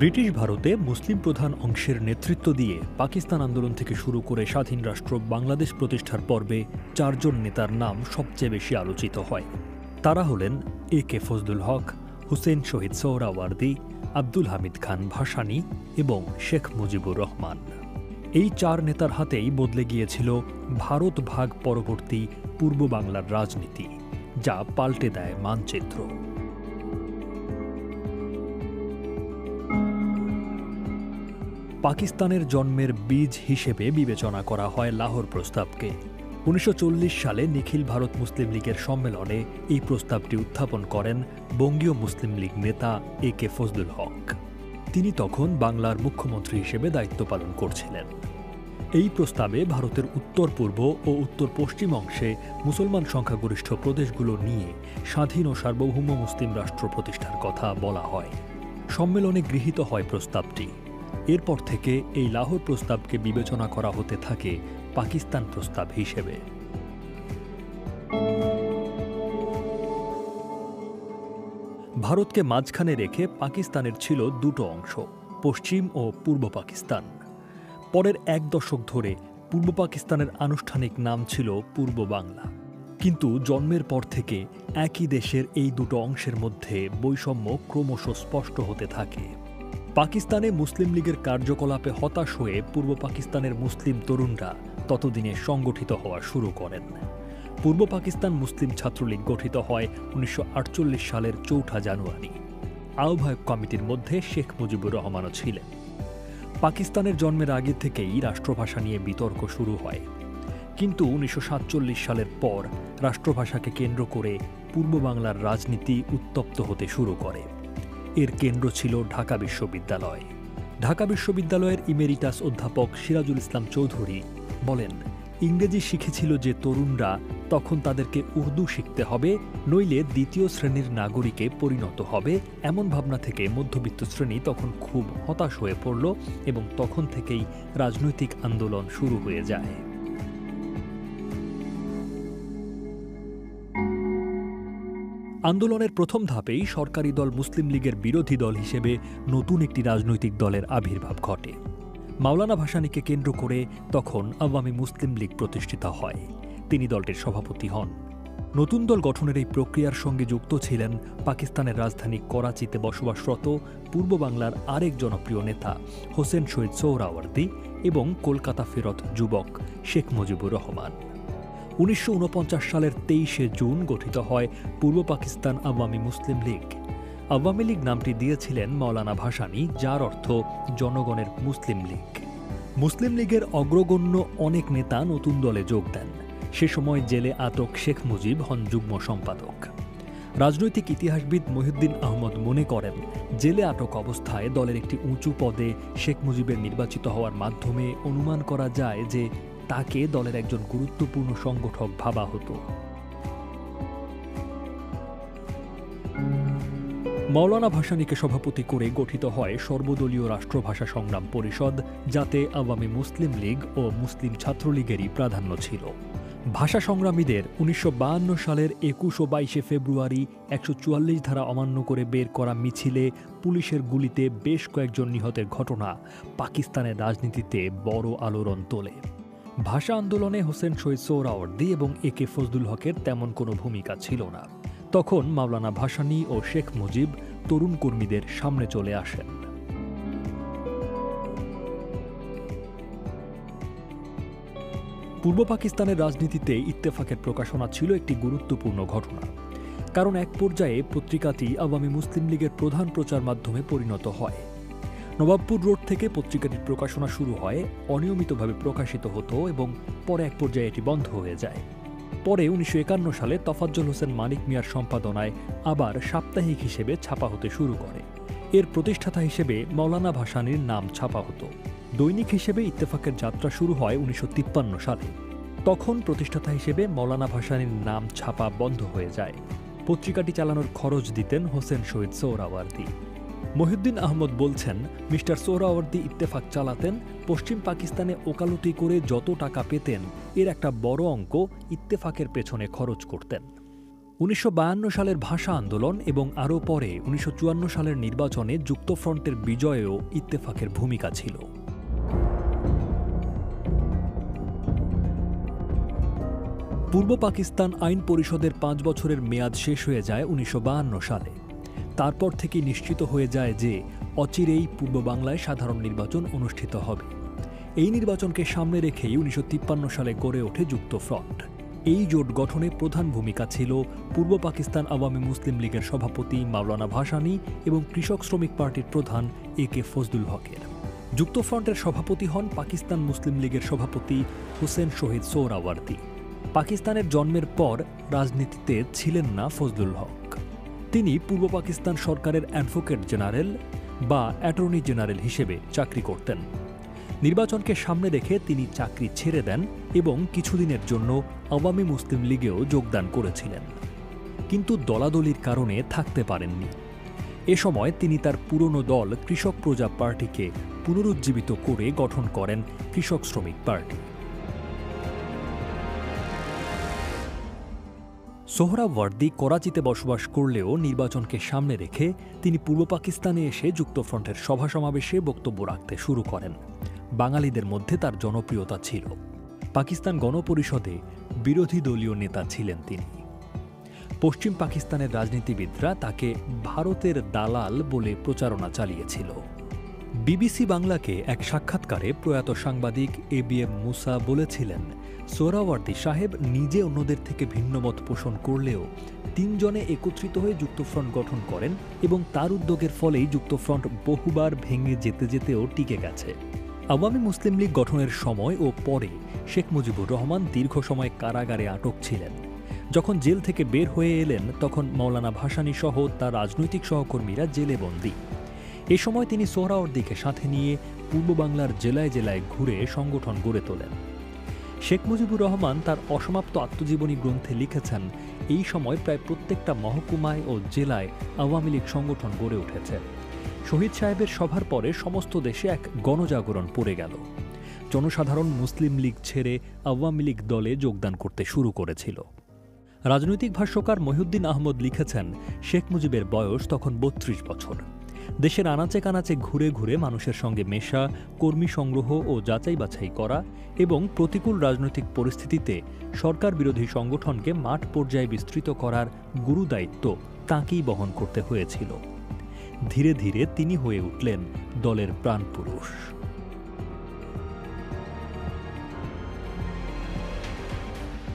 British ভারতে মুসলিম প্রধান অংশের নেতৃত্ব দিয়ে পাকিস্তান আন্দোলন থেকে শুরু করে স্বাধীন রাষ্ট্র বাংলাদেশ প্রতিষ্ঠার পর্বে চারজন নেতার নাম সবচেয়ে বেশি আলোচিত হয়। তারা হলেন এ কে ফজলুল হক, হুসেন শহীদ সোহরাওয়ার্দী, আব্দুল হামিদ খান ভাসানী এবং শেখ মুজিবুর রহমান। এই চার নেতার হাতেই বদলে গিয়েছিল ভারত ভাগ পরবর্তী পূর্ব বাংলার রাজনীতি, যা পাল্টে দেয় মানচিত্র। পাকিস্তানের জন্মের বীজ হিসেবে বিবেচনা করা হয় লাহোর প্রস্তাবকে। উনিশশো চল্লিশ সালে নিখিল ভারত মুসলিম লীগের সম্মেলনে এই প্রস্তাবটি উত্থাপন করেন বঙ্গীয় মুসলিম লীগ নেতা এ কে ফজলুল হক। তিনি তখন বাংলার মুখ্যমন্ত্রী হিসেবে দায়িত্ব পালন করছিলেন। এই প্রস্তাবে ভারতের উত্তর পূর্ব ও উত্তর পশ্চিম অংশে মুসলমান সংখ্যাগরিষ্ঠ প্রদেশগুলো নিয়ে স্বাধীন ও সার্বভৌম মুসলিম রাষ্ট্র প্রতিষ্ঠার কথা বলা হয়। সম্মেলনে গৃহীত হয় প্রস্তাবটি। এরপর থেকে এই লাহোর প্রস্তাবকে বিবেচনা করা হতে থাকে পাকিস্তান প্রস্তাব হিসেবে। ভারতকে মাঝখানে রেখে পাকিস্তানের ছিল দুটো অংশ, পশ্চিম ও পূর্ব পাকিস্তান। পরের এক দশক ধরে পূর্ব পাকিস্তানের আনুষ্ঠানিক নাম ছিল পূর্ব বাংলা। কিন্তু জন্মের পর থেকে একই দেশের এই দুটো অংশের মধ্যে বৈষম্য ক্রমশ স্পষ্ট হতে থাকে। পাকিস্তানে মুসলিম লীগের কার্যকলাপে হতাশ হয়ে পূর্ব পাকিস্তানের মুসলিম তরুণরা ততদিনে সংগঠিত হওয়া শুরু করেন। পূর্ব পাকিস্তান মুসলিম ছাত্রলীগ গঠিত হয় উনিশশো আটচল্লিশ সালের চৌঠা জানুয়ারি। আহ্বায়ক কমিটির মধ্যে শেখ মুজিবুর রহমানও ছিলেন। পাকিস্তানের জন্মের আগে থেকেই রাষ্ট্রভাষা নিয়ে বিতর্ক শুরু হয়। কিন্তু উনিশশো সাতচল্লিশ সালের পর রাষ্ট্রভাষাকে কেন্দ্র করে পূর্ব বাংলার রাজনীতি উত্তপ্ত হতে শুরু করে। এর কেন্দ্র ছিল ঢাকা বিশ্ববিদ্যালয়। ঢাকা বিশ্ববিদ্যালয়ের ইমেরিটাস অধ্যাপক সিরাজুল ইসলাম চৌধুরী বলেন, ইংরেজি শিখেছিল যে তরুণরা তখন তাদেরকে উর্দু শিখতে হবে, নইলে দ্বিতীয় শ্রেণির নাগরিকে পরিণত হবে। এমন ভাবনা থেকে মধ্যবিত্ত শ্রেণি তখন খুব হতাশ হয়ে পড়ল এবং তখন থেকেই রাজনৈতিক আন্দোলন শুরু হয়ে যায়। আন্দোলনের প্রথম ধাপেই সরকারি দল মুসলিম লীগের বিরোধী দল হিসেবে নতুন একটি রাজনৈতিক দলের আবির্ভাব ঘটে। মাওলানা ভাসানীকে কেন্দ্র করে তখন আওয়ামী মুসলিম লীগ প্রতিষ্ঠিত হয়। তিনি দলটির সভাপতি হন। নতুন দল গঠনের এই প্রক্রিয়ার সঙ্গে যুক্ত ছিলেন পাকিস্তানের রাজধানী করাচিতে বসবাসরত পূর্ব বাংলার আরেক জনপ্রিয় নেতা হোসেন শহীদ সৌরাওয়ার্দী এবং কলকাতা ফেরত যুবক শেখ মুজিবুর রহমান। উনিশশো সালের তেইশে জুন গঠিত হয় পূর্ব পাকিস্তান আওয়ামী মুসলিম লীগ। আওয়ামী লীগ নামটি দিয়েছিলেন মৌলানা ভাসানী, যার অর্থ জনগণের মুসলিম লীগ। মুসলিম লীগের অগ্রগণ্য অনেক নেতা নতুন দলে যোগ দেন। সে সময় জেলে আটক শেখ মুজিব হন যুগ্ম সম্পাদক। রাজনৈতিক ইতিহাসবিদ মহিউদ্দিন আহমদ মনে করেন, জেলে আটক অবস্থায় দলের একটি উঁচু পদে শেখ মুজিবের নির্বাচিত হওয়ার মাধ্যমে অনুমান করা যায় যে তাকে দলের একজন গুরুত্বপূর্ণ সংগঠক ভাবা হতো। মৌলানা ভাসানীকে সভাপতি করে গঠিত হয় সর্বদলীয় রাষ্ট্রভাষা সংগ্রাম পরিষদ, যাতে আওয়ামী মুসলিম লীগ ও মুসলিম ছাত্রলীগেরই প্রাধান্য ছিল। ভাষা সংগ্রামীদের উনিশশো বায়ান্ন সালের একুশ ও বাইশে ফেব্রুয়ারি একশো চুয়াল্লিশ ধারা অমান্য করে বের করা মিছিলে পুলিশের গুলিতে বেশ কয়েকজন নিহতের ঘটনা পাকিস্তানের রাজনীতিতে বড় আলোড়ন তোলে। ভাষা আন্দোলনে হোসেন শহীদ সোহরাওয়ার্দী এবং এ কে ফজলুল হকের তেমন কোনো ভূমিকা ছিল না। তখন মাওলানা ভাসানী ও শেখ মুজিব তরুণ কর্মীদের সামনে চলে আসেন। পূর্ব পাকিস্তানের রাজনীতিতে ইত্তেফাকের প্রকাশনা ছিল একটি গুরুত্বপূর্ণ ঘটনা। কারণ এক পর্যায়ে পত্রিকাটি আওয়ামী মুসলিম লীগের প্রধান প্রচার মাধ্যমে পরিণত হয়। নবাবপুর রোড থেকে পত্রিকাটির প্রকাশনা শুরু হয়, অনিয়মিতভাবে প্রকাশিত হতো এবং পরে এক পর্যায়ে এটি বন্ধ হয়ে যায়। পরে উনিশশো একান্ন সালে তফাজ্জল হোসেন মানিক মিয়ার সম্পাদনায় আবার সাপ্তাহিক হিসেবে ছাপা হতে শুরু করে। এর প্রতিষ্ঠাতা হিসেবে মৌলানা ভাসানির নাম ছাপা হতো। দৈনিক হিসেবে ইত্তেফাকের যাত্রা শুরু হয় উনিশশো তিপ্পান্ন সালে। তখন প্রতিষ্ঠাতা হিসেবে মৌলানা ভাসানির নাম ছাপা বন্ধ হয়ে যায়। পত্রিকাটি চালানোর খরচ দিতেন হোসেন শহীদ সৌরাওয়ার্দী মহিউদ্দিন আহমদ বলছেন, মিস্টার সোহরাওয়ার্দী ইত্তেফাক চালাতেন, পশ্চিম পাকিস্তানে ওকালতি করে যত টাকা পেতেন, এর একটা বড় অঙ্ক ইত্তেফাকের পেছনে খরচ করতেন। উনিশশো বায়ান্ন সালের ভাষা আন্দোলন এবং আরও পরে উনিশশো চুয়ান্ন সালের নির্বাচনে যুক্তফ্রন্টের বিজয়েও ইত্তেফাকের ভূমিকা ছিল। পূর্ব পাকিস্তান আইন পরিষদের পাঁচ বছরের মেয়াদ শেষ হয়ে যায় উনিশশো বায়ান্ন সালে। তারপর থেকে নিশ্চিত হয়ে যায় যে অচিরেই পূর্ব বাংলায় সাধারণ নির্বাচন অনুষ্ঠিত হবে। এই নির্বাচনকে সামনে রেখেই উনিশশো তিপ্পান্ন সালে গড়ে ওঠে যুক্তফ্রন্ট এই জোট গঠনে প্রধান ভূমিকা ছিল পূর্ব পাকিস্তান আওয়ামী মুসলিম লীগের সভাপতি মাওলানা ভাসানি এবং কৃষক শ্রমিক পার্টির প্রধান এ কে ফজলুল হকের। যুক্তফ্রন্টের সভাপতি হন পাকিস্তান মুসলিম লীগের সভাপতি হোসেন শহীদ সোহরাওয়ার্দী। পাকিস্তানের জন্মের পর রাজনীতিতে ছিলেন না ফজলুল হক। তিনি পূর্ব পাকিস্তান সরকারের অ্যাডভোকেট জেনারেল বা অ্যাটর্নি জেনারেল হিসেবে চাকরি করতেন। নির্বাচনকে সামনে রেখে তিনি চাকরি ছেড়ে দেন এবং কিছুদিনের জন্য আওয়ামী মুসলিম লীগেও যোগদান করেছিলেন। কিন্তু দলাদলির কারণে থাকতে পারেননি। এ সময় তিনি তার পুরনো দল কৃষক প্রজা পার্টিকে পুনরুজ্জীবিত করে গঠন করেন কৃষক শ্রমিক পার্টি। সোহরাওয়ার্দী করাচিতে বসবাস করলেও নির্বাচনকে সামনে রেখে তিনি পূর্ব পাকিস্তানে এসে যুক্তফ্রন্টের সভা সমাবেশে বক্তব্য রাখতে শুরু করেন। বাঙালিদের মধ্যে তার জনপ্রিয়তা ছিল। পাকিস্তান গণপরিষদে বিরোধী দলীয় নেতা ছিলেন তিনি। পশ্চিম পাকিস্তানের রাজনীতিবিদরা তাকে ভারতের দালাল বলে প্রচারণা চালিয়েছিল। বিবিসি বাংলাকে এক সাক্ষাৎকারে প্রয়াত সাংবাদিক এ বি এম মুসা বলেছিলেন, সোহরাওয়ার্দী সাহেব নিজে অন্যদের থেকে ভিন্নমত পোষণ করলেও তিনজনে একত্রিত হয়ে যুক্তফ্রন্ট গঠন করেন এবং তার উদ্যোগের ফলেই যুক্তফ্রন্ট বহুবার ভেঙে যেতে যেতেও টিকে গেছে। আওয়ামী মুসলিম লীগ গঠনের সময় ও পরে শেখ মুজিবুর রহমান দীর্ঘ সময় কারাগারে আটক ছিলেন। যখন জেল থেকে বের হয়ে এলেন, তখন মৌলানা ভাসানী সহ তার রাজনৈতিক সহকর্মীরা জেলে বন্দী এ সময় তিনি সোহরাওয়ার্দীকে সাথে নিয়ে পূর্ব বাংলার জেলায় জেলায় ঘুরে সংগঠন গড়ে তোলেন। শেখ মুজিবুর রহমান তার অসমাপ্ত আত্মজীবনী গ্রন্থে লিখেছেন, এই সময় প্রায় প্রত্যেকটা মহকুমায় ও জেলায় আওয়ামী লীগ সংগঠন গড়ে উঠেছে। শহীদ সাহেবের সভার পরে সমস্ত দেশে এক গণজাগরণ পড়ে গেল। জনসাধারণ মুসলিম লীগ ছেড়ে আওয়ামী লীগ দলে যোগদান করতে শুরু করেছিল। রাজনৈতিক ভাষ্যকার মহিউদ্দিন আহমদ লিখেছেন, শেখ মুজিবের বয়স তখন বত্রিশ বছর। দেশের আনাচে কানাচে ঘুরে ঘুরে মানুষের সঙ্গে মেশা, কর্মী সংগ্রহ ও যাচাই বাছাই করা এবং প্রতিকূল রাজনৈতিক পরিস্থিতিতে সরকার বিরোধী সংগঠনকে মাঠ পর্যায়ে বিস্তৃত করার গুরু দায়িত্ব তাঁকেই বহন করতে হয়েছিল। ধীরে ধীরে তিনি হয়ে উঠলেন দলের প্রাণপুরুষ।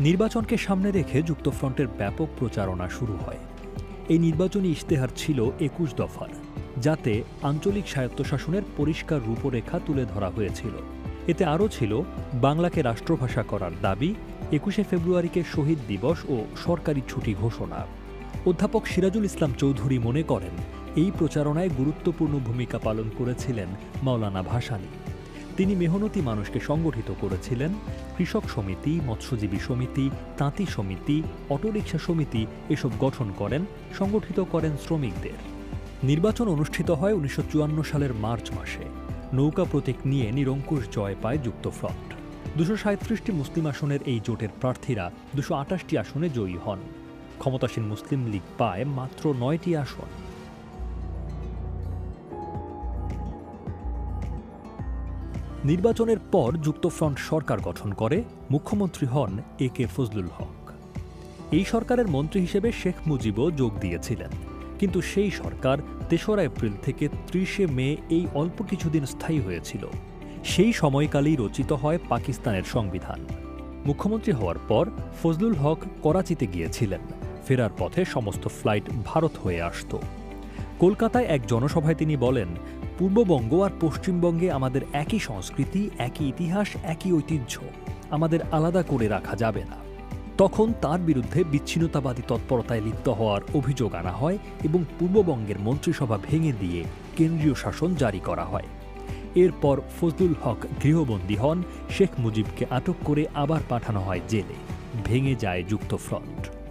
নির্বাচনকে সামনে রেখে যুক্তফ্রন্টের ব্যাপক প্রচারণা শুরু হয়। এই নির্বাচনী ইশতেহার ছিল একুশ দফার। যাতে আঞ্চলিক স্বায়ত্তশাসনের পরিষ্কার রূপরেখা তুলে ধরা হয়েছিল। এতে আরও ছিল, বাংলাকে রাষ্ট্রভাষা করার দাবি, একুশে ফেব্রুয়ারিকে শহীদ দিবস ও সরকারি ছুটি ঘোষণা। অধ্যাপক সিরাজুল ইসলাম চৌধুরী মনে করেন, এই প্রচারণায় গুরুত্বপূর্ণ ভূমিকা পালন করেছিলেন মাওলানা ভাসানী। তিনি মেহনতি মানুষকে সংগঠিত করেছিলেন, কৃষক সমিতি, মৎস্যজীবী সমিতি, তাঁতি সমিতি, অটোরিকশা সমিতি এসব গঠন করেন, সংগঠিত করেন শ্রমিকদের। নির্বাচন অনুষ্ঠিত হয় উনিশশো চুয়ান্ন সালের মার্চ মাসে। নৌকা প্রতীক নিয়ে নিরঙ্কুশ জয় পায় যুক্তফ্রন্ট দুশো সাঁত্রিশটি মুসলিম আসনের এই জোটের প্রার্থীরা দুশো আটাশটি আসনে জয়ী হন। ক্ষমতাসীন মুসলিম লীগ পায় মাত্র নয়টি আসন। নির্বাচনের পর যুক্তফ্রন্ট সরকার গঠন করে, মুখ্যমন্ত্রী হন এ কে ফজলুল হক। এই সরকারের মন্ত্রী হিসেবে শেখ মুজিবও যোগ দিয়েছিলেন। কিন্তু সেই সরকার তেসরা এপ্রিল থেকে ত্রিশে মে এই অল্প কিছুদিন স্থায়ী হয়েছিল। সেই সময়কালেই রচিত হয় পাকিস্তানের সংবিধান। মুখ্যমন্ত্রী হওয়ার পর ফজলুল হক করাচিতে গিয়েছিলেন। ফেরার পথে সমস্ত ফ্লাইট ভারত হয়ে আসত। কলকাতায় এক জনসভায় তিনি বলেন, পূর্ববঙ্গ আর পশ্চিমবঙ্গে আমাদের একই সংস্কৃতি, একই ইতিহাস, একই ঐতিহ্য। আমাদের আলাদা করে রাখা যাবে না। তখন তার বিরুদ্ধে বিচ্ছিন্নতাবাদী তৎপরতায় লিপ্ত হওয়ার অভিযোগ আনা হয় এবং পূর্ববঙ্গের মন্ত্রিসভা ভেঙে দিয়ে কেন্দ্রীয় শাসন জারি করা হয়। এরপর ফজলুল হক গৃহবন্দী হন, শেখ মুজিবকে আটক করে আবার পাঠানো হয় জেলে। ভেঙে যায় যুক্তফ্রন্ট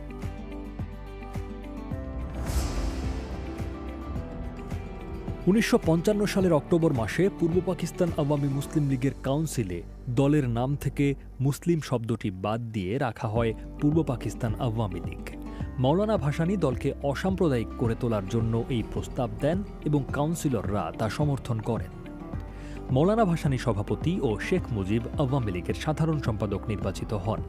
উনিশশো পঞ্চান্ন সালের অক্টোবর মাসে পূর্ব পাকিস্তান আওয়ামী মুসলিম লীগের কাউন্সিলে দলের নাম থেকে মুসলিম শব্দটি বাদ দিয়ে রাখা হয় পূর্ব পাকিস্তান আওয়ামী লীগ। মৌলানা ভাসানী দলকে অসাম্প্রদায়িক করে তোলার জন্য এই প্রস্তাব দেন এবং কাউন্সিলররা তা সমর্থন করেন। মৌলানা ভাসানী সভাপতি ও শেখ মুজিব আওয়ামী লীগের সাধারণ সম্পাদক নির্বাচিত হন।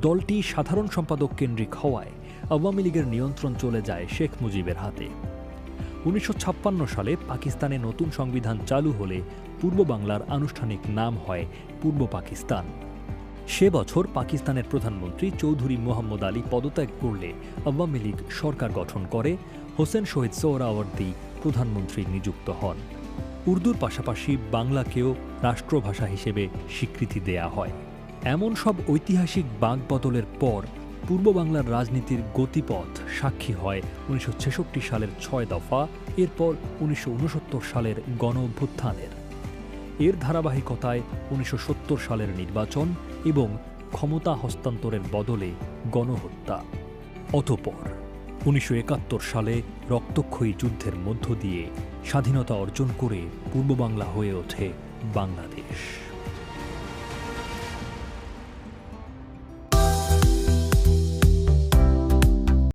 দলটি সাধারণ সম্পাদক কেন্দ্রিক হওয়ায় আওয়ামী লীগের নিয়ন্ত্রণ চলে যায় শেখ মুজিবের হাতে। উনিশশো ছাপ্পান্ন সালে পাকিস্তানে নতুন সংবিধান চালু হলে পূর্ব বাংলার আনুষ্ঠানিক নাম হয় পূর্ব পাকিস্তান। সে বছর পাকিস্তানের প্রধানমন্ত্রী চৌধুরী মোহাম্মদ আলী পদত্যাগ করলে আওয়ামী লীগ সরকার গঠন করে, হোসেন শহীদ সোহরাওয়ার্দী প্রধানমন্ত্রী নিযুক্ত হন। উর্দুর পাশাপাশি বাংলাকেও রাষ্ট্রভাষা হিসেবে স্বীকৃতি দেয়া হয়। এমন সব ঐতিহাসিক বাঁকবদলের পর পূর্ব বাংলার রাজনীতির গতিপথ সাক্ষী হয় উনিশশো ছেষট্টি সালের ছয় দফা, এরপর উনিশশো ঊনসত্তর সালের গণ অভ্যুত্থানের। এর ধারাবাহিকতায় উনিশশো সত্তর সালের নির্বাচন এবং ক্ষমতা হস্তান্তরের বদলে গণহত্যা। অতপর উনিশশো একাত্তর সালে রক্তক্ষয়ী যুদ্ধের মধ্য দিয়ে স্বাধীনতা অর্জন করে পূর্ব বাংলা হয়ে ওঠে বাংলাদেশ।